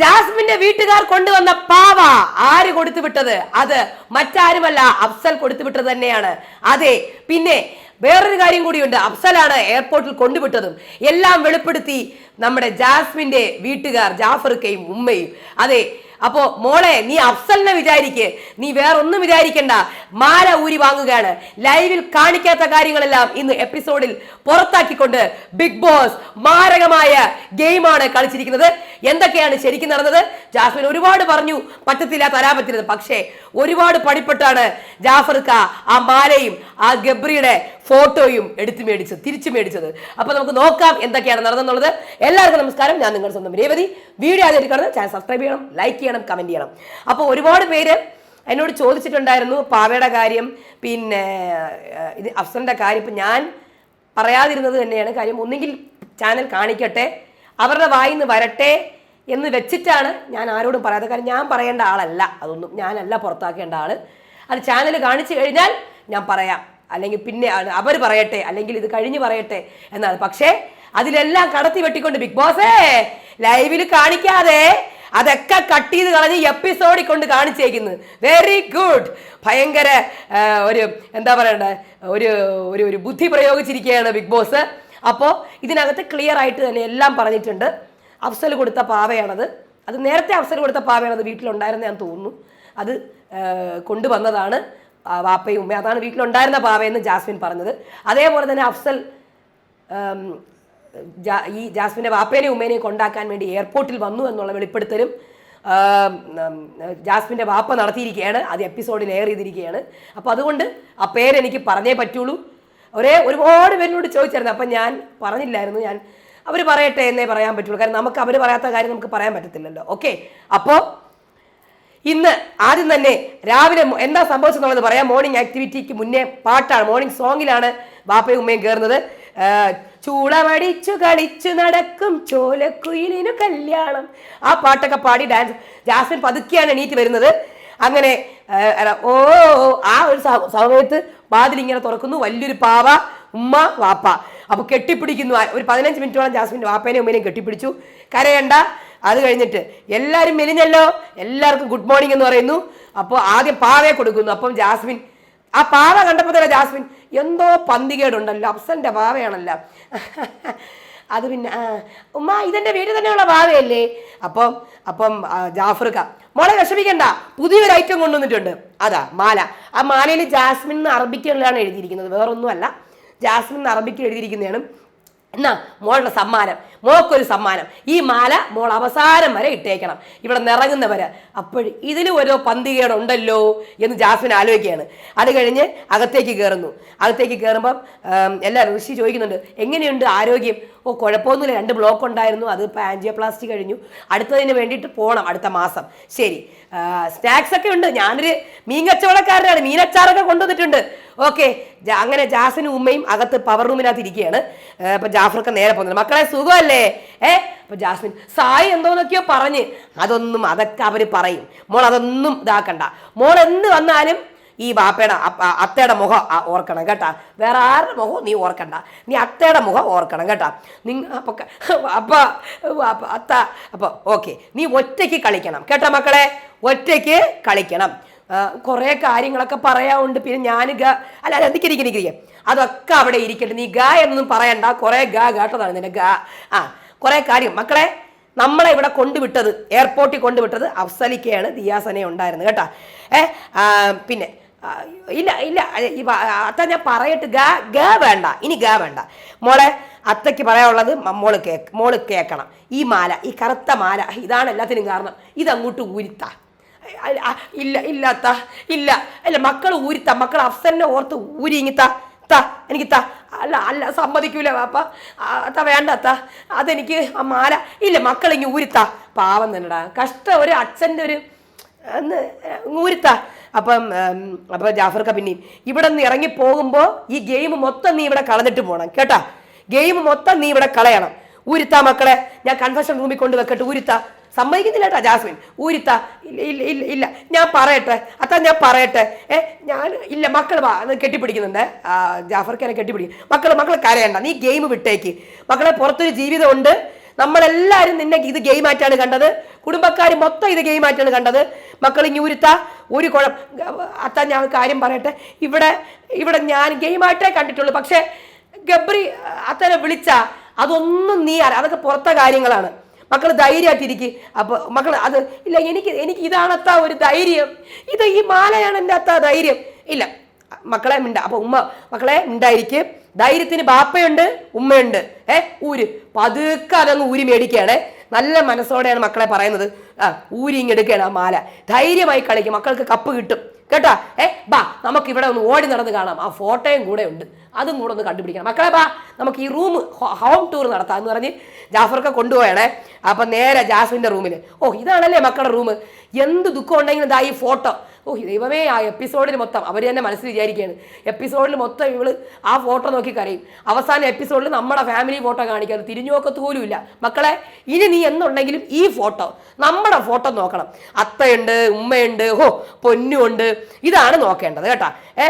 ജാസ്മിന്റെ വീട്ടുകാർ കൊണ്ടുവന്ന പാവ. ആര് കൊടുത്തു വിട്ടത് അത് മറ്റാരുമല്ല. അഫ്സൽ കൊടുത്തു വിട്ടത് തന്നെയാണ്. അതെ പിന്നെ വേറൊരു കാര്യം കൂടിയുണ്ട്. അഫ്സലാണ് എയർപോർട്ടിൽ കൊണ്ടുവിട്ടതും. എല്ലാം വെളിപ്പെടുത്തി നമ്മുടെ ജാസ്മിന്റെ വീട്ടുകാർ ജാഫർക്കയും ഉമ്മയും. അതെ അപ്പോ മോളെ നീ അഫ്സലിനെ വിചാരിക്ക്. നീ വേറൊന്നും വിചാരിക്കണ്ട. മാല ഊരി വാങ്ങുകയാണ്. ലൈവിൽ കാണിക്കാത്ത കാര്യങ്ങളെല്ലാം ഇന്ന് എപ്പിസോഡിൽ പുറത്താക്കിക്കൊണ്ട് ബിഗ് ബോസ് മാരകമായ ഗെയിമാണ് കളിച്ചിരിക്കുന്നത്. എന്തൊക്കെയാണ് ശരിക്കും നടന്നത്? ജാസ്മിൻ ഒരുപാട് പറഞ്ഞു പറ്റത്തില്ല തരാൻ പറ്റുന്നത് പക്ഷേ ഒരുപാട് പണിപ്പെട്ടാണ് ജാഫർക്ക ആ മാലയും ആ ഗബ്രിയുടെ ഫോട്ടോയും എടുത്തു മേടിച്ചത് തിരിച്ചു മേടിച്ചത്. അപ്പൊ നമുക്ക് നോക്കാം എന്തൊക്കെയാണ് നടന്നെന്നുള്ളത്. എല്ലാവർക്കും നമസ്കാരം. ഞാൻ നിങ്ങളുടെ സ്വന്തം രേവതി. വീഡിയോ ആദ്യമായിട്ട് കാണുന്നത് ചാനൽ സബ്സ്ക്രൈബ് ചെയ്യണം ലൈക്ക് ചെയ്യണം കമന്റ് ചെയ്യണം. അപ്പോൾ ഒരുപാട് പേര് എന്നോട് ചോദിച്ചിട്ടുണ്ടായിരുന്നു പാവയുടെ കാര്യം പിന്നെ ഇത് അഫ്സലിന്റെ കാര്യം. ഇപ്പം ഞാൻ പറയാതിരുന്നത് തന്നെയാണ്. കാര്യം ഒന്നുകിൽ ചാനൽ കാണിക്കട്ടെ അവരുടെ വായിന്ന് വരട്ടെ എന്ന് വെച്ചിട്ടാണ് ഞാൻ ആരോടും പറയാത്ത കാര്യം ഞാൻ പറയേണ്ട ആളല്ല. അതൊന്നും ഞാനല്ല പുറത്താക്കേണ്ട ആൾ. അത് ചാനൽ കാണിച്ചു കഴിഞ്ഞാൽ ഞാൻ പറയാം. അല്ലെങ്കിൽ പിന്നെ അവർ പറയട്ടെ അല്ലെങ്കിൽ ഇത് കഴിഞ്ഞ് പറയട്ടെ എന്നാണ്. പക്ഷേ അതിലെല്ലാം കടത്തി വെട്ടിക്കൊണ്ട് ബിഗ് ബോസേ ലൈവിൽ കാണിക്കാതെ അതൊക്കെ കട്ട് ചെയ്ത് കളഞ്ഞ് എപ്പിസോഡിൽ കൊണ്ട് കാണിച്ചേക്കുന്നു. വെരി ഗുഡ് ഭയങ്കര ഒരു എന്താ പറയണ്ടേ ഒരു ഒരു ഒരു ബുദ്ധി പ്രയോഗിച്ചിരിക്കുകയാണ് ബിഗ് ബോസ് അപ്പോൾ ഇതിനകത്ത് ക്ലിയർ ആയിട്ട് തന്നെ എല്ലാം പറഞ്ഞിട്ടുണ്ട്. അഫ്സൽ കൊടുത്ത പാവയാണത്. അത് നേരത്തെ അഫ്സൽ കൊടുത്ത പാവയാണത് വീട്ടിലുണ്ടായിരുന്നു ഞാൻ തോന്നുന്നു. അത് കൊണ്ടുവന്നതാണ്. വാപ്പയും ഉമ്മയും അതാണ് വീട്ടിലുണ്ടായിരുന്ന പാവയെന്ന് ജാസ്മിൻ പറഞ്ഞത്. അതേപോലെ തന്നെ അഫ്സൽ ഈ ജാസ്മിന്റെ വാപ്പേനെയും ഉമ്മേനെയും കൊണ്ടാക്കാൻ വേണ്ടി എയർപോർട്ടിൽ വന്നു എന്നുള്ള വെളിപ്പെടുത്തലും ജാസ്മിന്റെ വാപ്പ നടത്തിയിരിക്കുകയാണ്. അത് എപ്പിസോഡിൽ എയർ ചെയ്തിരിക്കുകയാണ്. അപ്പോൾ അതുകൊണ്ട് ആ പേരെനിക്ക് പറഞ്ഞേ പറ്റുള്ളൂ. ഒരേ ഒരുപാട് പേരിനോട് ചോദിച്ചായിരുന്നു. അപ്പം ഞാൻ പറഞ്ഞില്ലായിരുന്നു. ഞാൻ അവർ പറയട്ടെ എന്നേ പറയാൻ പറ്റുള്ളൂ. കാരണം നമുക്ക് അവർ പറയാത്ത കാര്യം നമുക്ക് പറയാൻ പറ്റത്തില്ലല്ലോ. ഓക്കെ അപ്പോൾ ഇന്ന് ആദ്യം തന്നെ രാവിലെ എന്താ സംഭവിച്ചെന്നുള്ളത് പറയാം. മോർണിംഗ് ആക്ടിവിറ്റിക്ക് മുന്നേ പാട്ടാണ്. മോർണിംഗ് സോങ്ങിലാണ് ബാപ്പയും ഉമ്മയും കയറുന്നത് ചൂടമടിച്ചു കളിച്ചു നടക്കും ചോലക്കുയിലിനു കല്യാണം. ആ പാട്ടൊക്കെ പാടി ഡാൻസ് ജാസ്മിൻ പതുക്കെയാണ് എണീറ്റ് വരുന്നത്. അങ്ങനെ ഓ ആ ഒരു സമയത്ത് സമയത്ത് വാതിലിങ്ങനെ തുറക്കുന്നു. വലിയൊരു പാവ ഉമ്മ വാപ്പ. അപ്പൊ കെട്ടിപ്പിടിക്കുന്നു. ഒരു പതിനഞ്ച് മിനിറ്റോളം ജാസ്മിന്റെ വാപ്പേനെ ഉമ്മേനെയും കെട്ടിപ്പിടിച്ചു. കരയണ്ട. അത് കഴിഞ്ഞിട്ട് എല്ലാവരും മെലിഞ്ഞല്ലോ. എല്ലാവർക്കും ഗുഡ് മോർണിംഗ് എന്ന് പറയുന്നു. അപ്പോൾ ആദ്യം പാവയെ കൊടുക്കുന്നു. അപ്പം ജാസ്മിൻ ആ പാവ കണ്ടപ്പോൾ തന്നെ ജാസ്മിൻ എന്തോ പന്തികേടുണ്ടല്ലോ. അഫ്സലിന്റെ പാവയാണല്ലോ. അത് പിന്നെ ഉമ്മ ഇതെന്റെ വീട് തന്നെയുള്ള പാവയല്ലേ? അപ്പം അപ്പം ജാഫർക്ക മോളെ വിഷമിക്കണ്ട. പുതിയൊരു ഐറ്റം കൊണ്ടുവന്നിട്ടുണ്ട്. അതാ മാല. ആ മാലയിൽ ജാസ്മിൻ എന്ന് അറബിക്കുള്ളതാണ് എഴുതിയിരിക്കുന്നത്? വേറൊന്നുമല്ല. ജാസ്മിൻ അറബിക്ക് എഴുതിയിരിക്കുന്നതാണ്. എന്നാ മോളുടെ സമ്മാനം. മോക്കൊരു സമ്മാനം. ഈ മാല മോൾ അവസാനം വരെ ഇട്ടേക്കണം. ഇവിടെ നിറങ്ങുന്നവര് അപ്പോൾ ഇതിൽ ഓരോ പന്തികേടുണ്ടല്ലോ എന്ന് ജാസ്മിൻ ആലോചിക്കുകയാണ്. അത് കഴിഞ്ഞ് അകത്തേക്ക് കയറുന്നു അകത്തേക്ക് കയറുമ്പം എല്ലാ ഋഷി ചോദിക്കുന്നുണ്ട് എങ്ങനെയുണ്ട് ആരോഗ്യം? ഓ കുഴപ്പമൊന്നുമില്ല. രണ്ട് ബ്ലോക്ക് ഉണ്ടായിരുന്നു. അത് ഇപ്പോൾ ആൻജിയോപ്ലാസ്റ്റി കഴിഞ്ഞു. അടുത്തതിന് വേണ്ടിയിട്ട് പോകണം അടുത്ത മാസം. ശരി. സ്നാക്സ് ഒക്കെ ഉണ്ട്. ഞാനൊരു മീൻ കച്ചവടക്കാരനാണ്. മീനച്ചാറൊക്കെ കൊണ്ടുവന്നിട്ടുണ്ട്. ഓക്കെ. അങ്ങനെ ജാസിനും ഉമ്മയും അകത്ത് പവർ റൂമിനകത്ത് ഇരിക്കുകയാണ്. ഇപ്പം ജാഫർക്ക് നേരെ പോകുന്നത് മക്കളെ സുഖമല്ലേ? ഏ? അപ്പൊ ജാസ്മിൻ സായി എന്തോന്നൊക്കെയോ പറഞ്ഞ്. അതൊന്നും അതൊക്കെ അവർ പറയും. മോൾ അതൊന്നും ഇതാക്കണ്ട. മോൾ എന്ത് വന്നാലും ഈ ബാപ്പയുടെ അത്തയുടെ മുഖം ഓർക്കണം കേട്ടാ. വേറെ ആരുടെ മുഖം നീ ഓർക്കണ്ട. നീ അത്തയുടെ മുഖം ഓർക്കണം കേട്ടാ. നിങ്ങ അപ്പൊ അപ്പ അത്ത അപ്പൊ ഓക്കെ. നീ ഒറ്റയ്ക്ക് കളിക്കണം. കേട്ടോ മക്കളെ? ഒറ്റയ്ക്ക് കളിക്കണം. കുറേ കാര്യങ്ങളൊക്കെ പറയാറുണ്ട് പിന്നെ ഞാൻ ഗ അല്ല അല്ല നിൽക്കി നിൽക്കി നിൽക്കി അതൊക്കെ അവിടെ ഇരിക്കട്ടെ. നീ ഗ എന്നൊന്നും പറയണ്ട. കുറേ ഗ കേട്ടതാണ് നിന്റെ ഗ. ആ കുറേ കാര്യം. മക്കളെ നമ്മളെ ഇവിടെ കൊണ്ടുവിട്ടത് എയർപോർട്ടിൽ കൊണ്ടുവിട്ടത് അഫ്സലിക്കയാണ്. ദിയാസനെ ഉണ്ടായിരുന്നത് കേട്ടാ. ഏ പിന്നെ ഇല്ല ഇല്ല അത്ത ഞാൻ പറയട്ട് ഗ ഗ വേണ്ട. ഇനി ഗ വേണ്ട. മോളെ അത്തയ്ക്ക് പറയാനുള്ളത് മോൾ കേക്ക് മോൾ കേൾക്കണം ഈ മാല ഈ കറുത്ത മാല ഇതാണ് എല്ലാത്തിനും കാരണം. ഇതങ്ങോട്ട് ആ, ഇല്ല ഇല്ല അത്ത ഇല്ല. അല്ല മക്കൾ ഊരിത്ത മക്കൾ അഫ്സലിനെ ഓർത്ത് ഊരി താ എനിക്ക് താ. അല്ല അല്ല സമ്മതിക്കൂല പാപ്പ അത അത്ത വേണ്ട അതെനിക്ക് ആ മാല. ഇല്ല മക്കൾ ഇങ്ങ് ഊരിത്ത പാവം തന്നെടാ. കഷ്ടം ഒരു അച്ഛന്റെ ഒരു ഊരിത്ത അപ്പം അപ്പം ജാഫർക്ക പിന്നെയും ഇവിടെ നിന്ന് ഇറങ്ങി പോകുമ്പോൾ ഈ ഗെയിം മൊത്തം നീ ഇവിടെ കളഞ്ഞിട്ട് പോകണം കേട്ടാ? ഗെയിം മൊത്തം നീ ഇവിടെ കളയണം. ഊരുത്താ മക്കളെ. ഞാൻ കൺഫെഷൻ റൂമിൽ കൊണ്ട് വെക്കട്ടെ ഊരിത്താ സമ്മതിക്കുന്നില്ല കേട്ടോ ജാസ്മിൻ. ഊരിത്ത ഇല്ല ഇല്ല ഇല്ല ഞാൻ പറയട്ടെ അത്താ ഞാൻ പറയട്ടെ. ഏ ഞാൻ ഇല്ല മക്കൾ കെട്ടിപ്പിടിക്കുന്നുണ്ട്. ജാഫർക്ക് എന്നെ കെട്ടിപ്പിടിക്കും. മക്കൾ മക്കൾ കരയണ്ട നീ ഗെയിം വിട്ടേക്ക്. മക്കളെ പുറത്തൊരു ജീവിതമുണ്ട്. നമ്മളെല്ലാവരും നിന്നെ ഇത് ഗെയിം ആയിട്ടാണ് കണ്ടത്. കുടുംബക്കാർ മൊത്തം ഇത് ഗെയിം ആയിട്ടാണ് കണ്ടത്. മക്കൾ ഇനി ഉരുത്ത ഒരു കുഴപ്പം അത്ത ഞാൻ കാര്യം പറയട്ടെ. ഇവിടെ ഇവിടെ ഞാൻ ഗെയിമായിട്ടേ കണ്ടിട്ടുള്ളൂ. പക്ഷേ ഗബ്രി അത്തനെ വിളിച്ച അതൊന്നും നീ അതൊക്കെ പുറത്തെ കാര്യങ്ങളാണ്. മക്കൾ ധൈര്യമായിട്ടിരിക്കും. അപ്പോൾ മക്കൾ അത് ഇല്ല എനിക്ക് എനിക്ക് ഇതാണത്ത ഒരു ധൈര്യം. ഇത് ഈ മാലയാണ് എന്റെ അത്ത ധൈര്യം. ഇല്ല മക്കളെ മിണ്ട അപ്പൊ ഉമ്മ മക്കളെ ഉണ്ടായിരിക്കും ധൈര്യത്തിന് ബാപ്പയുണ്ട് ഉമ്മയുണ്ട്. ഏ ഊര്. പതുക്കെ അതങ്ങ് ഊരി മേടിക്കുകയാണേ. നല്ല മനസ്സോടെയാണ് മക്കളെ പറയുന്നത്. ആ ഊരി ഇങ്ങെടുക്കുകയാണ് ആ മാല. ധൈര്യമായി കളിക്കും. മക്കൾക്ക് കപ്പ് കിട്ടും. കേട്ടാ? ഏ ബാ നമുക്ക് ഇവിടെ ഒന്ന് ഓടി നടന്ന് കാണാം. ആ ഫോട്ടോയും കൂടെ ഉണ്ട്. അതും കൂടെ ഒന്ന് കണ്ടുപിടിക്കണം. മക്കളെ ബാ നമുക്ക് ഈ റൂം ഹോം ടൂർ നടത്താം എന്ന് പറഞ്ഞ് ജാഫർക്ക് കൊണ്ടുപോയണേ. അപ്പം നേരെ ജാസ്മിന്റെ റൂമിൽ ഓ ഇതാണല്ലേ മക്കളുടെ റൂം? എന്ത് ദുഃഖം ഉണ്ടെങ്കിലും ഇതാ ഈ ഫോട്ടോ. ഓ ദൈവമേ ആ എപ്പിസോഡിന് മൊത്തം അവർ തന്നെ മനസ്സിൽ വിചാരിക്കുകയാണ്. എപ്പിസോഡിൽ മൊത്തം ഇവൾ ആ ഫോട്ടോ നോക്കി കരയും. അവസാന എപ്പിസോഡിൽ നമ്മുടെ ഫാമിലി ഫോട്ടോ കാണിക്കാതെ തിരിഞ്ഞു നോക്കത്ത് പോലുമില്ല മക്കളെ ഇനി നീ എന്നുണ്ടെങ്കിലും ഈ ഫോട്ടോ നമ്മുടെ ഫോട്ടോ നോക്കണം. അത്തയുണ്ട് ഉമ്മയുണ്ട് ഹോ പൊന്നുണ്ട് ഇതാണ് നോക്കേണ്ടത് കേട്ടാ. ഏ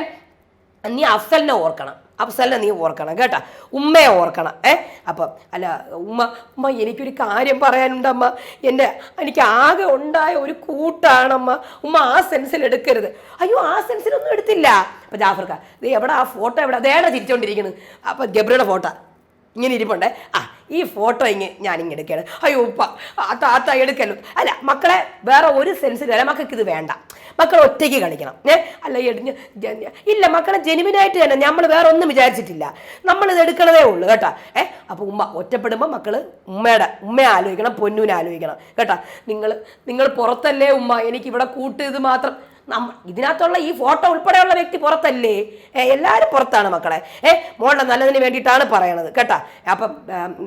നീ അഫ്സലിനെ ഓർക്കണം. അഫ്സലിനെ നീ ഓർക്കണം കേട്ടാ. ഉമ്മയെ ഓർക്കണം. ഏ? അപ്പം അല്ല ഉമ്മ ഉമ്മ എനിക്കൊരു കാര്യം പറയാനുണ്ട് അമ്മ എന്റെ എനിക്ക് ആകെ ഉണ്ടായ ഒരു കൂട്ടാണമ്മ. ഉമ്മ ആ സെൻസിൽ എടുക്കരുത്. അയ്യോ ആ സെൻസിലൊന്നും എടുത്തില്ല. അപ്പം ജാഫർക്ക ദേ എവിടെ ആ ഫോട്ടോ? എവിടെ? അതേടെ തിരിച്ചുകൊണ്ടിരിക്കുന്നത് അപ്പം ഗബ്രിയുടെ ഫോട്ടോ. ഇങ്ങനെ ഇരിപ്പുണ്ടേ. ആ ഈ ഫോട്ടോ ഇങ്ങനെ ഞാൻ ഇങ്ങനെ എടുക്കുകയാണ് അയ്യോ ഉപ്പ താത്ത എടുക്കല്ലോ അല്ല മക്കളെ വേറെ ഒരു സെൻസിൽ അല്ല. മക്കൾക്ക് ഇത് വേണ്ട. മക്കൾ ഒറ്റയ്ക്ക് കളിക്കണം. ഏ? അല്ല എടിഞ്ഞ് ഇല്ല മക്കളെ ജെനുവിനായിട്ട് തന്നെ നമ്മൾ വേറെ ഒന്നും വിചാരിച്ചിട്ടില്ല. നമ്മൾ ഇത് എടുക്കണതേ ഉള്ളൂ കേട്ടോ. ഏ? അപ്പോൾ ഉമ്മ ഒറ്റപ്പെടുമ്പോൾ മക്കൾ ഉമ്മയുടെ ഉമ്മയെ ആലോചിക്കണം പൊന്നൂനെ ആലോചിക്കണം കേട്ടോ. നിങ്ങൾ നിങ്ങൾ പുറത്തല്ലേ ഉമ്മ എനിക്ക് ഇവിടെ കൂട്ട് ഇത് മാത്രം നമ്മ ഇതിനകത്തുള്ള ഈ ഫോട്ടോ ഉൾപ്പെടെയുള്ള വ്യക്തി പുറത്തല്ലേ? എല്ലാവരും പുറത്താണ് മക്കളെ. ഏ? മോളുടെ നല്ലതിന് വേണ്ടിയിട്ടാണ് പറയണത് കേട്ടോ. അപ്പം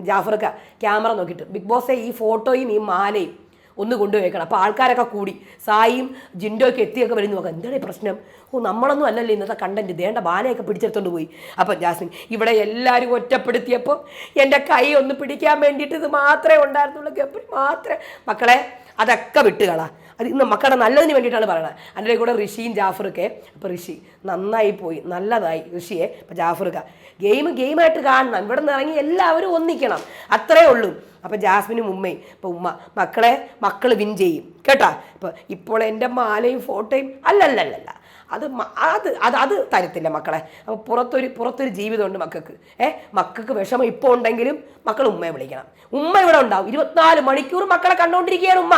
ജാഫർക്ക ക്യാമറ നോക്കിയിട്ട്. ബിഗ് ബോസെ ഈ ഫോട്ടോയും ഈ മാലയും ഒന്ന് കൊണ്ടുപോയേക്കണം. അപ്പോൾ ആൾക്കാരൊക്കെ കൂടി സായിയും ജിൻഡോയൊക്കെ എത്തിയൊക്കെ വരുന്നു. നോക്കാം എന്താണ് പ്രശ്നം? ഓ നമ്മളൊന്നും അല്ലല്ലോ ഇന്നത്തെ കണ്ടന്റ് ദേണ്ട ബാലയൊക്കെ പിടിച്ചെടുത്തോണ്ട് പോയി. അപ്പം ജാസ്മിൻ ഇവിടെ എല്ലാവരും ഒറ്റപ്പെടുത്തിയപ്പോൾ എന്റെ കൈ ഒന്ന് പിടിക്കാൻ വേണ്ടിയിട്ട് ഇത് മാത്രമേ ഉണ്ടായിരുന്നുള്ളൂ. ഗബ്രി മാത്രമേ. മക്കളെ അതൊക്കെ വിട്ടുകളാ. അത് ഇന്ന് മക്കളുടെ നല്ലതിന് വേണ്ടിയിട്ടാണ് പറയുന്നത് അതിന്റെ കൂടെ ഋഷിയും ജാഫറൊക്കെ അപ്പോൾ ഋഷി നന്നായി പോയി. നല്ലതായി. ഋഷിയെ അപ്പോൾ ജാഫറുക്ക ഗെയിം ഗെയിമായിട്ട് കാണണം. ഇവിടെ നിന്ന് ഇറങ്ങി എല്ലാവരും ഒന്നിക്കണം. അത്രേ ഉള്ളൂ. അപ്പോൾ ജാസ്മിനും ഉമ്മയും ഇപ്പോൾ ഉമ്മ മക്കളെ മക്കൾ വിൻ ചെയ്യും. കേട്ടാ? ഇപ്പോൾ ഇപ്പോൾ എന്റെ മാലയും ഫോട്ടോയും അല്ലല്ലല്ലല്ല. അത് അത് അത് അത് തരത്തില്ല മക്കളെ. അപ്പോൾ പുറത്തൊരു പുറത്തൊരു ജീവിതമുണ്ട് മക്കൾക്ക്. ഏ മക്കൾക്ക് വിഷമം ഇപ്പോൾ ഉണ്ടെങ്കിലും മക്കൾ ഉമ്മയെ വിളിക്കണം. ഉമ്മ ഇവിടെ ഉണ്ടാവും. ഇരുപത്തിനാല് മണിക്കൂർ മക്കളെ കണ്ടുകൊണ്ടിരിക്കുകയാണ് ഉമ്മ.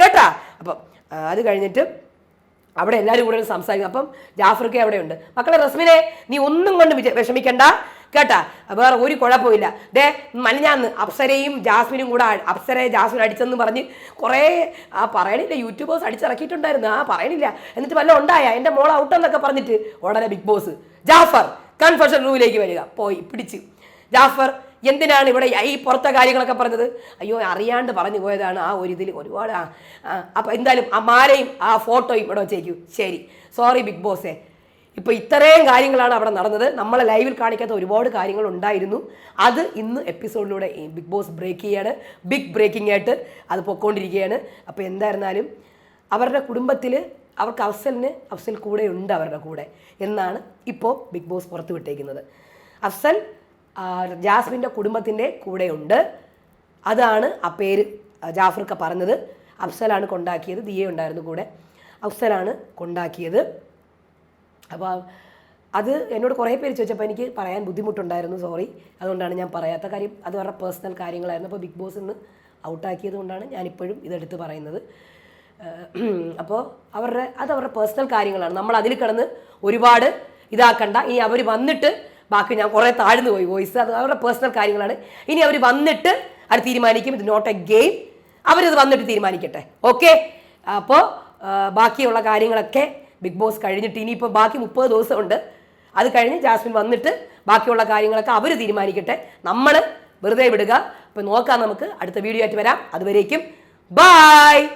കേട്ടാ? അപ്പം അത് കഴിഞ്ഞിട്ട് അവിടെ എല്ലാവരും കൂടെ സംസാരിക്കും. അപ്പം ജാഫർക്ക് അവിടെയുണ്ട്. മക്കളെ റസ്മിനെ നീ ഒന്നും കൊണ്ട് വിഷമിക്കണ്ട. കേട്ടാ? വേറെ ഒരു കുഴപ്പമില്ല ദേ മലിഞ്ഞാന്ന് അപ്സരയും ജാസ്മിനും കൂടെ അപ്സരയെ ജാസ്മിൻ അടിച്ചെന്ന് പറഞ്ഞ് കുറേ ആ പറയണില്ല യൂട്യൂബേഴ്സ് അടിച്ചിറക്കിയിട്ടുണ്ടായിരുന്നു. ആ പറയണില്ല. എന്നിട്ട് വല്ല ഉണ്ടായ? എന്റെ മോൾ ഔട്ടെന്നൊക്കെ പറഞ്ഞിട്ട് ഉടനെ ബിഗ് ബോസ് ജാഫർ കൺഫഷൻ റൂമിലേക്ക് വരിക. പോയി പിടിച്ച്. ജാഫർ എന്തിനാണ് ഇവിടെ ഈ പുറത്തെ കാര്യങ്ങളൊക്കെ പറഞ്ഞത്? അയ്യോ അറിയാണ്ട് പറഞ്ഞു പോയതാണ് ആ ഒരു ഇതിൽ ഒരുപാട് ആ അപ്പം എന്തായാലും ആ മാലയും ആ ഫോട്ടോയും ഇവിടെ വെച്ചേക്കും. ശരി. സോറി ബിഗ് ബോസേ ഇപ്പോൾ ഇത്രയും കാര്യങ്ങളാണ് അവിടെ നടന്നത്. നമ്മളെ ലൈവിൽ കാണിക്കാത്ത ഒരുപാട് കാര്യങ്ങൾ ഉണ്ടായിരുന്നു. അത് ഇന്ന് എപ്പിസോഡിലൂടെ ബിഗ് ബോസ് ബ്രേക്ക് ചെയ്യാണ്. ബിഗ് ബ്രേക്കിംഗ് ആയിട്ട് അത് പൊക്കോണ്ടിരിക്കുകയാണ്. അപ്പോൾ എന്തായിരുന്നാലും അവരുടെ കുടുംബത്തിൽ അവർക്ക് അഫ്സലിന് അഫ്സൽ കൂടെ ഉണ്ട് അവരുടെ കൂടെ എന്നാണ് ഇപ്പോൾ ബിഗ് ബോസ് പുറത്തു വിട്ടേക്കുന്നത്. അഫ്സൽ ജാസ്മിന്റെ കുടുംബത്തിന്റെ ഉണ്ട്. അതാണ് ആ പേര് ജാഫർക്ക് പറഞ്ഞത്. അഫ്സലാണ് കൊണ്ടാക്കിയത് ദിയെ ഉണ്ടായിരുന്നു കൂടെ. അഫ്സലാണ് കൊണ്ടാക്കിയത്. അപ്പോൾ അത് എന്നോട് കുറേ പേര് ചോദിച്ചപ്പോൾ എനിക്ക് പറയാൻ ബുദ്ധിമുട്ടുണ്ടായിരുന്നു സോറി അതുകൊണ്ടാണ് ഞാൻ പറയാത്ത കാര്യം. അത് അവരുടെ പേഴ്സണൽ കാര്യങ്ങളായിരുന്നു. അപ്പോൾ ബിഗ് ബോസ് ഇന്ന് ഔട്ടാക്കിയത് കൊണ്ടാണ് ഞാനിപ്പോഴും ഇതെടുത്ത് പറയുന്നത്. അപ്പോൾ അവരുടെ അത് അവരുടെ പേഴ്സണൽ കാര്യങ്ങളാണ്. നമ്മൾ അതിൽ കിടന്ന് ഒരുപാട് ഇതാക്കണ്ട. ഇനി അവർ വന്നിട്ട് ബാക്കി ഞാൻ കുറേ താഴ്ന്നു പോയി വോയിസ് അത് അവരുടെ പേഴ്സണൽ കാര്യങ്ങളാണ്. ഇനി അവർ വന്നിട്ട് അത് തീരുമാനിക്കും. ഇത് നോട്ട് എ ഗെയിം അവരത് വന്നിട്ട് തീരുമാനിക്കട്ടെ. ഓക്കെ അപ്പോൾ ബാക്കിയുള്ള കാര്യങ്ങളൊക്കെ ബിഗ് ബോസ് കഴിഞ്ഞിട്ട് ഇനിയിപ്പോൾ ബാക്കി മുപ്പത് ദിവസമുണ്ട്. അത് കഴിഞ്ഞ് ജാസ്മിൻ വന്നിട്ട് ബാക്കിയുള്ള കാര്യങ്ങളൊക്കെ അവർ തീരുമാനിക്കട്ടെ. നമ്മൾ വെറുതെ വിടുക. അപ്പോൾ നോക്കാം നമുക്ക്. അടുത്ത വീഡിയോ ആയിട്ട് വരാം. അതുവരേക്കും. ബായ്